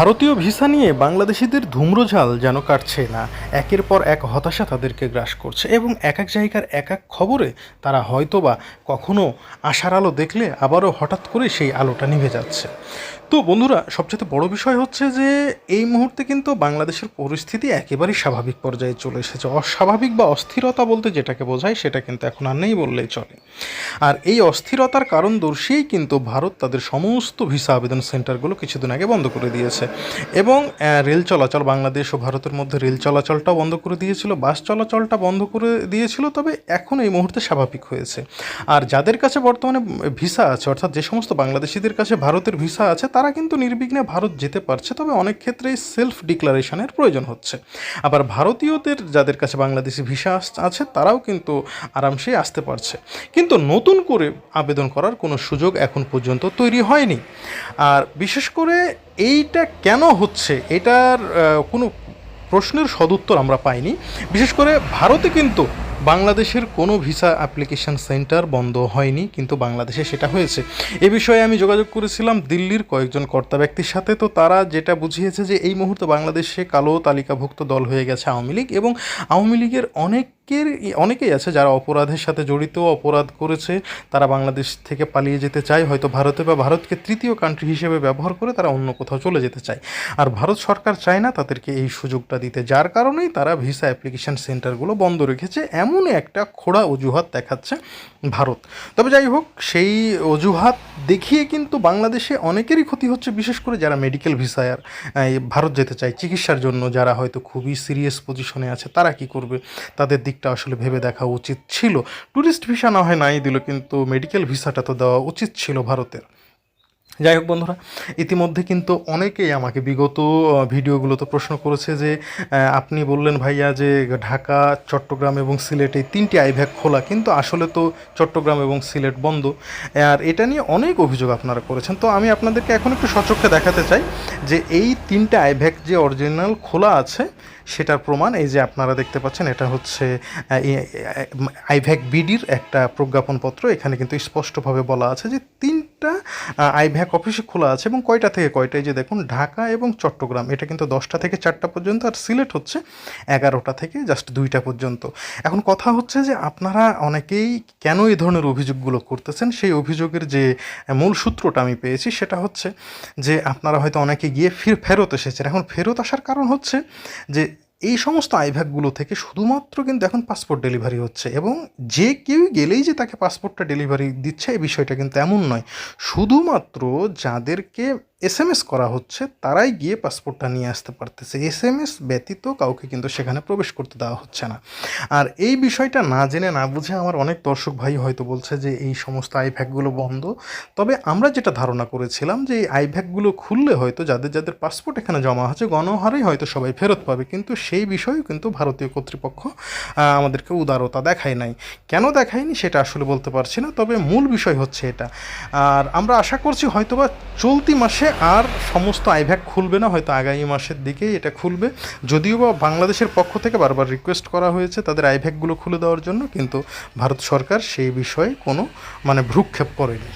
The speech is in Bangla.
ভারতীয় ভিসা নিয়ে বাংলাদেশিদের ধূম্রঝাল যেন কাটছে না। একের পর এক হতাশা তাদেরকে গ্রাস করছে এবং এক এক জায়গার এক এক খবরে তারা হয়তোবা কখনো আশার আলো দেখলে আবারও হঠাৎ করে সেই আলোটা নিভে যাচ্ছে। তো বন্ধুরা, সবচেয়ে বড় বিষয় হচ্ছে যে, এই মুহূর্তে কিন্তু বাংলাদেশের পরিস্থিতি একেবারেই স্বাভাবিক পর্যায়ে চলে এসেছে। অস্বাভাবিক বা অস্থিরতা বলতে যেটাকে বোঝায়, সেটা কিন্তু এখন আর নেই বললেই চলে। আর এই অস্থিরতার কারণ দর্শিয়েই কিন্তু ভারত তাদের সমস্ত ভিসা আবেদন সেন্টারগুলো কিছুদিন আগে বন্ধ করে দিয়েছে। এবং রেল চলাচল, বাংলাদেশ ও ভারতের মধ্যে রেল চলাচলটাও বন্ধ করে দিয়েছিল, বাস চলাচলটা বন্ধ করে দিয়েছিল, তবে এখন এই মুহূর্তে স্বাভাবিক হয়েছে। আর যাদের কাছে বর্তমানে ভিসা আছে, অর্থাৎ যে সমস্ত বাংলাদেশিদের কাছে ভারতের ভিসা আছে, তারা কিন্তু নির্বিঘ্নে ভারত যেতে পারছে, তবে অনেক ক্ষেত্রেই সেলফ ডিক্লারেশনের প্রয়োজন হচ্ছে। আবার ভারতীয়দের যাদের কাছে বাংলাদেশি ভিসা আছে, তারাও কিন্তু আরামসে আসতে পারছে। কিন্তু নতুন করে আবেদন করার কোনো সুযোগ এখন পর্যন্ত তৈরি হয়নি। আর বিশেষ করে এইটা কেন হচ্ছে? এটার কোনো প্রশ্নের সদুত্তর আমরা পাইনি। বিশেষ করে ভারতে কিন্তু বাংলাদেশের কোনো ভিসা অ্যাপ্লিকেশন সেন্টার বন্ধ হয়নি, কিন্তু বাংলাদেশে সেটা হয়েছে। এ বিষয়ে আমি যোগাযোগ করেছিলাম দিল্লির কয়েকজন কর্তা ব্যক্তির সাথে। তো তারা যেটা বুঝিয়েছে যে এই মুহূর্তে বাংলাদেশে কালো তালিকাভুক্ত দল হয়ে গেছে আওয়ামী লীগ এবং আওয়ামী লীগের অনেকের, অনেকেই আছে যারা অপরাধের সাথে জড়িত, অপরাধ করেছে, তারা বাংলাদেশ থেকে পালিয়ে যেতে চায়, হয়তো ভারতে বা ভারতকে তৃতীয় কান্ট্রি হিসেবে ব্যবহার করে তারা অন্য কোথাও চলে যেতে চায়। আর ভারত সরকার চায় না তাদেরকে এই সুযোগটা দিতে, যার কারণেই তারা ভিসা অ্যাপ্লিকেশন সেন্টারগুলো বন্ধ রেখেছে, এমন একটা খোড়া অজুহাত দেখাচ্ছে ভারত। তবে যাই হোক, সেই অজুহাত দেখিয়ে কিন্তু বাংলাদেশে অনেকেরই ক্ষতি হচ্ছে, বিশেষ করে যারা মেডিকেল ভিসায় ভারত যেতে চায়, চিকিৎসার জন্য যারা হয়তো খুবই সিরিয়াস পজিশনে আছে, তারা কি করবে? তাদের দিকটা আসলে ভেবে দেখা উচিত ছিল। ট্যুরিস্ট ভিসা না হয় নাই দিল, কিন্তু মেডিকেল ভিসাটা তো দেওয়া উচিত ছিল ভারতের। যাই হোক বন্ধুরা, ইতিমধ্যে কিন্তু অনেকেই আমাকে বিগত ভিডিওগুলোতে প্রশ্ন করেছে যে আপনি বললেন ভাইয়া যে ঢাকা, চট্টগ্রাম এবং সিলেট এই তিনটি আইভ্যাক খোলা, কিন্তু আসলে তো চট্টগ্রাম এবং সিলেট বন্ধ। আর এটা নিয়ে অনেক অভিযোগ আপনারা করেছেন। তো আমি আপনাদেরকে এখন একটু সচক্ষে দেখাতে চাই যে এই তিনটে আইভ্যাক যে অরিজিনাল খোলা আছে, সেটার প্রমাণ এই যে আপনারা দেখতে পাচ্ছেন, এটা হচ্ছে আইভ্যাক বিডির একটা প্রজ্ঞাপনপত্র। এখানে কিন্তু স্পষ্টভাবে বলা আছে যে তিনটা আইভ্যাক অফিসে খোলা আছে এবং কয়টা থেকে কয়টা? এই যে দেখুন, ঢাকা এবং চট্টগ্রাম, এটা কিন্তু দশটা থেকে চারটা পর্যন্ত আর সিলেট হচ্ছে এগারোটা থেকে জাস্ট দুইটা পর্যন্ত। এখন কথা হচ্ছে যে আপনারা অনেকেই কেন এই ধরনের অভিযোগগুলো করতেছেন? সেই অভিযোগের যে মূল সূত্রটা আমি পেয়েছি সেটা হচ্ছে যে আপনারা হয়তো অনেকে গিয়ে ফির ফেরত এসেছেন। এখন ফেরত আসার কারণ হচ্ছে যে এই সমস্ত আইভ্যাকগুলো থেকে শুধুমাত্র কিন্তু এখন পাসপোর্ট ডেলিভারি হচ্ছে এবং যে কেউ গেলেই যে তাকে পাসপোর্টটা ডেলিভারি দিচ্ছে, এই বিষয়টা কিন্তু এমন নয়। শুধুমাত্র যাদেরকে এস করা হচ্ছে, তারাই গিয়ে পাসপোর্টটা নিয়ে আসতে পারতেছে। এস এম এস ব্যতীত কাউকে কিন্তু সেখানে প্রবেশ করতে দেওয়া হচ্ছে না। আর এই বিষয়টা না জেনে, না বুঝে আমার অনেক দর্শক ভাই হয়তো বলছে যে এই সমস্ত আইভ্যাকগুলো বন্ধ। তবে আমরা যেটা ধারণা করেছিলাম যে এই আইভ্যাকগুলো খুললে হয়তো যাদের যাদের পাসপোর্ট এখানে জমা আছে, গণহারেই হয়তো সবাই ফেরত পাবে। কিন্তু সেই বিষয়েও কিন্তু ভারতীয় কর্তৃপক্ষ আমাদেরকে উদারতা দেখায় নাই। কেন দেখায়নি সেটা আসলে বলতে পারছি না, তবে মূল বিষয় হচ্ছে এটা। আর আমরা আশা করছি হয়তোবা চলতি মাসে আর সমস্ত আইভ্যাক খুলবে না, হয়তো আগামী মাসের দিকে এটা খুলবে। যদিও বা বাংলাদেশের পক্ষ থেকে বারবার রিকোয়েস্ট করা হয়েছে তাদের আইভ্যাকগুলো খুলে দেওয়ার জন্য, কিন্তু ভারত সরকার সেই বিষয়ে কোনো মানে ভ্রুক্ষেপ করেনি।